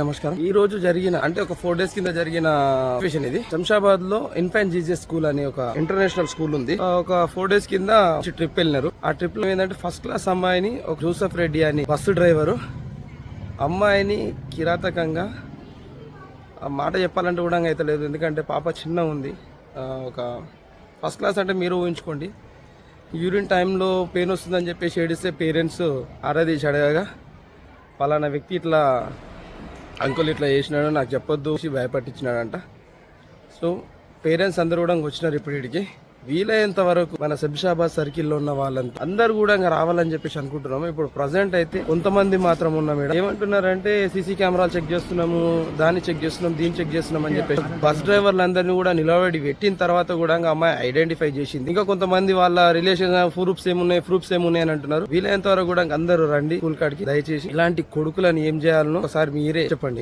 నమస్కారం. ఈ రోజు జరిగిన అంటే ఒక ఫోర్ డేస్ కింద జరిగిన సిచ్యువేషన్ ఇది. శంషాబాద్లో ఇన్ఫాంట్ జీజస్ స్కూల్ అని ఒక ఇంటర్నేషనల్ స్కూల్ ఉంది. ఒక ఫోర్ డేస్ కింద ట్రిప్ వెళ్ళినారు. ఆ ట్రిప్లో ఏంటంటే ఫస్ట్ క్లాస్ అమ్మాయిని ఒక జూసఫ్ రెడ్డి అని బస్సు డ్రైవరు అమ్మాయిని కిరాతకంగా మాట చెప్పాలంటే కూడా అయితే లేదు. ఎందుకంటే పాప చిన్న ఉంది. ఒక ఫస్ట్ క్లాస్ అంటే మీరు ఊహించుకోండి. యూరిన్ టైంలో పెయిన్ వస్తుందని చెప్పేసి ఏడిస్తే పేరెంట్స్ ఆరాధీసి అడగగా పలానా వ్యక్తి ఇట్లా అంకుల్ ఇట్లా చేసినాడు నాకు చెప్పొద్దు భయపట్టించినాడంట. సో పేరెంట్స్ అందరూ కూడా వచ్చినారు ఇప్పుడు ఇక్కడికి. వీలైనంత వరకు మన శంషాబాద్ సర్కిల్లో ఉన్న వాళ్ళంతా అందరు కూడా ఇంకా రావాలని చెప్పేసి అనుకుంటున్నాము. ఇప్పుడు ప్రజెంట్ అయితే కొంతమంది మాత్రం ఉన్నాం మేడం. ఏమంటున్నారంటే సీసీ కెమెరాలు చెక్ చేస్తున్నాము దాన్ని చెక్ చేస్తున్నాం దీన్ని చెక్ చేస్తున్నాం అని చెప్పేసి బస్ డ్రైవర్లందరినీ కూడా నిలబడి పెట్టిన తర్వాత కూడా ఇంకా అమ్మాయి ఐడెంటిఫై చేసింది. ఇంకా కొంతమంది వాళ్ళ రిలేషన్ ప్రూఫ్స్ ఏమున్నాయి ప్రూఫ్స్ ఏమున్నాయి అని అంటున్నారు. వీలైనంత వరకు కూడా అందరూ రండి స్కూల్ కాడికి దయచేసి ఇలాంటి కొడుకులను ఏం చేయాలనో ఒకసారి మీరే చెప్పండి.